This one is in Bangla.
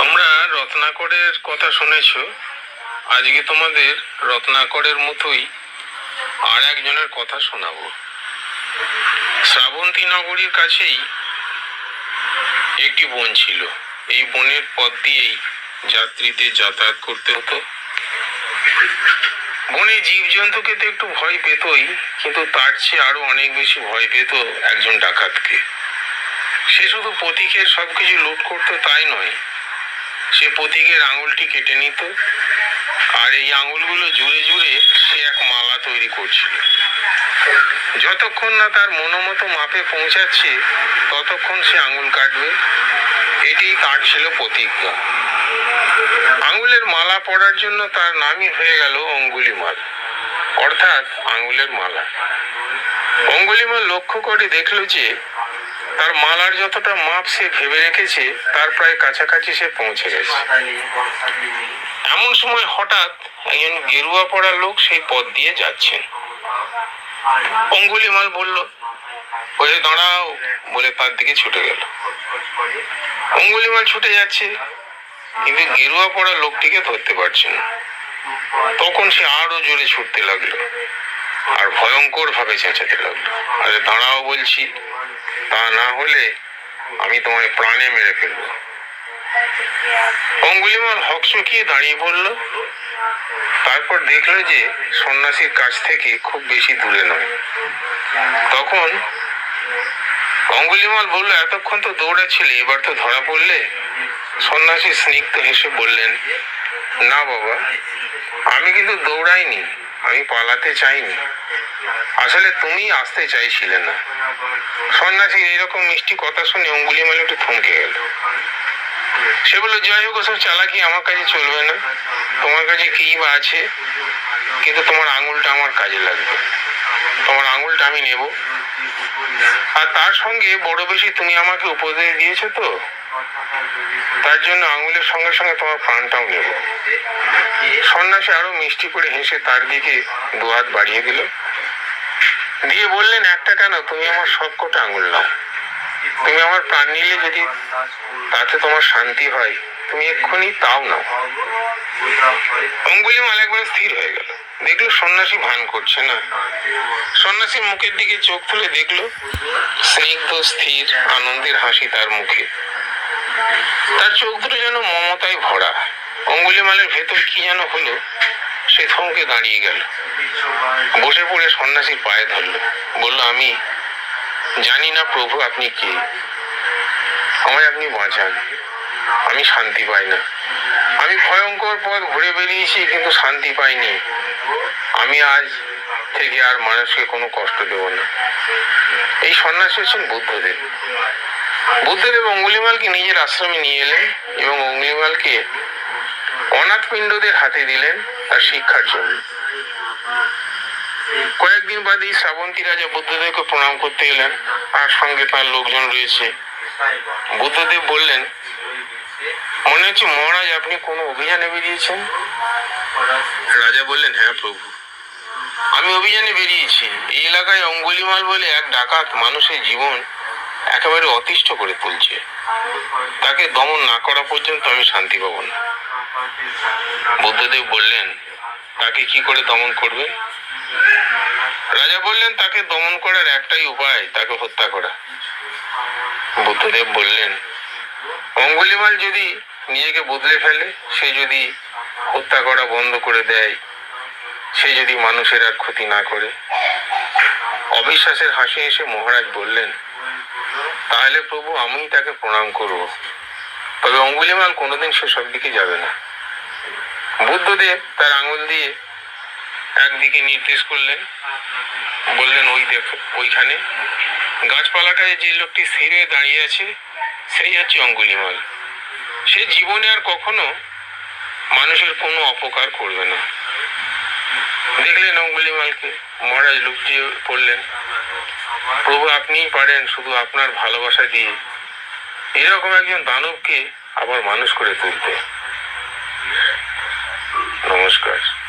তোমরা রত্নাকরের কথা শুনেছ। আজকে তোমাদের রত্নাকরের মতোই আর একজনের কথা শোনাবো। শ্রাবন্তী নগরীর কাছেই একটি বন ছিল। এই বনের পথ দিয়েই যাত্রীদের যাতায়াত করতে হতো। বনে জীবজন্তুকে তো একটু ভয় পেতই, কিন্তু তার চেয়ে আরও অনেক বেশি ভয় পেত একজন ডাকাতকে। সে শুধু পথিকের সবকিছু লুট করতো তাই নয় সে পথিকের আঙুলটি কেটে নিত, আর এই আঙুলগুলো জুড়ে জুড়ে সে এক মালা তৈরি করছিল। যতক্ষণ না তার মনোমতো মাপে পৌঁছাচ্ছে, ততক্ষণ সে আঙুল কাটবে। এটি কাটছিল ছিল প্রতিজ্ঞা। আঙুলের মালা পরার জন্য তার নামই হয়ে গেল অঙ্গুলিমাল, অর্থাৎ আঙুলের মালা। অঙ্গুলিমাল লক্ষ্য করে দেখল যে তার মালার যতটা মাপ সে ভেবে রেখেছে, তার প্রায় কাছাকাছি সে পৌঁছে গেছে। এমন সময় হঠাৎ একজন গেরুয়া পড়া লোক সেই পথ দিয়ে যাচ্ছেন। অঙ্গুলিমাল বলল, ওই দাঁড়াও, বলে তার দিকে ছুটে গেল। অঙ্গুলিমাল ছুটে যাচ্ছে, কিন্তু গেরুয়া পড়া লোকটিকে ধরতে পারছে না। তখন সে আরও জোরে ছুটতে লাগল, আর ভয়ঙ্কর ভাবে চেঁচাতে লাগল। আরে দাঁড়াও, বলছি তা না হলে আমি তোমায় প্রাণে মেরে ফেলব। অঙ্গুলিমাল হকচকিয়ে দাঁড়িয়ে পড়ল। তারপর দেখল যে সন্ন্যাসীর কাছ থেকে খুব বেশি দূরে নয়। তখন অঙ্গুলিমাল বলল, এতক্ষণ তো দৌড়াচ্ছিলে, এবার তো ধরা পড়লে? সন্ন্যাসী স্নিগ্ধ হেসে বললেন, না বাবা, আমি কিন্তু দৌড়াইনি। আমি পালাতে চাইনি। আসলে তুমি আসতে চাইছিলে না। সন্ন্যাসীর এরকম মিষ্টি কথা শুনে অঙ্গুলিমাল একটু থমকে গেল। সে বলল, যাই হোক, ওসব চালাকি আমার কাছে চলবে না। তোমার কাছে কি বা আছে? কিন্তু তোমার আঙুলটা আমার কাজে লাগবে। তোমার আঙুলটা আমি নেব। আর তার সঙ্গে বড় বেশি তুমি আমাকে উপদেশ দিয়েছ তো? তার জন্য আঙুলের সঙ্গে সঙ্গে তোমার প্রাণটাও নেব। সন্ন্যাসী আরও মিষ্টি করে হেসে তার দিকে দুহাত বাড়িয়ে দিল। দিয়ে বললেন, একটা কেন? তুমি আমার সব কটা আঙুল নাও। তুমি আমার প্রাণ নিলে যদি তাতে তোমার শান্তি হয়, তুমি এক্ষুনি তাও নাও। অঙ্গুলিমাল একবার স্থির হয়ে গেল। দেখল সন্ন্যাসী ভান করছে না। সন্ন্যাসীর মুখের দিকে চোখ তুলে দেখল, স্নিগ্ধ, স্থির, আনন্দের হাসি তার মুখে। তার চোখ দুটো যেন মমতায় ভরা। অঙ্গুলিমালের ভেতর কি যেন হলো, সে থমকে দাঁড়িয়ে গেল। বসে পড়ে সন্ন্যাসীর পায়ে ধরলো। বলল, আমি জানি না প্রভু, আপনি কে? আমায় আপনি বাঁচান। আমি শান্তি পাই না। আমি ভয়ঙ্কর পথ ঘুরে বেরিয়েছি, কিন্তু শান্তি পাইনি। আমি আজ থেকে আর মানুষকে কোনো কষ্ট দেব না। এই সন্ন্যাসী হচ্ছেন বুদ্ধদেব। বুদ্ধদেব এবং অঙ্গুলিমালকে নিজের আশ্রমে নিয়ে এলেন এবং অঙ্গুলিমালকে অনাথ পিণ্ডদের হাতে দিলেন তার শিক্ষার জন্য। কয়েকদিন বাদেই শ্রাবন্তী রাজা বুদ্ধদেবকে প্রণাম করতে এলেন। আর সঙ্গে তার লোকজন রয়েছে। বুদ্ধদেব বললেন, মনে হচ্ছে মহারাজ, আপনি কোনো অভিযানে বেরিয়েছেন? রাজা বললেন হ্যাঁ প্রভু, আমি অভিযানে বেরিয়েছি। এই এলাকায় অঙ্গুলিমাল বলে এক ডাকাত মানুষের জীবন একেবারে অতিষ্ঠ করে তুলছে। তাকে দমন না করা পর্যন্ত আমি শান্তি পাব না। বুদ্ধদেব বললেন, তাকে কি করে দমন করবেন রাজা বললেন, তাকে দমন করার একটাই উপায়, তাকে হত্যা করা। বুদ্ধদেব বললেন, অঙ্গুলিমাল যদি নিজেকে বদলে ফেলে, সে যদি হত্যা করা বন্ধ করে দেয়, সে যদি মানুষের আর ক্ষতি না করে। অবিশ্বাসের হাসি এসে মহারাজ বললেন তাহলে প্রভু আমি তাকে প্রণাম করব। তবে অঙ্গুলিমাল কোনোদিন সেসব দিকে যাবে না। বুদ্ধদেব তার আঙুল দিয়ে একদিকে নির্দেশ করলেন, বললেন, ওই দেখো, ওইখানে গাছপালাটায় যে লোকটি স্থির হয়ে দাঁড়িয়ে আছে, সেই হচ্ছে অঙ্গুলিমাল সে জীবনে আর কখনো মানুষের কোনো অপকার করবে না। দেখলেন অঙ্গুলি মালকে। মহারাজ লুপ্তিয়ে পড়লেন প্রভু আপনিই পারেন শুধু আপনার ভালোবাসা দিয়ে। এরকম একজন দানবকে আবার মানুষ করে তুলতে। নমস্কার।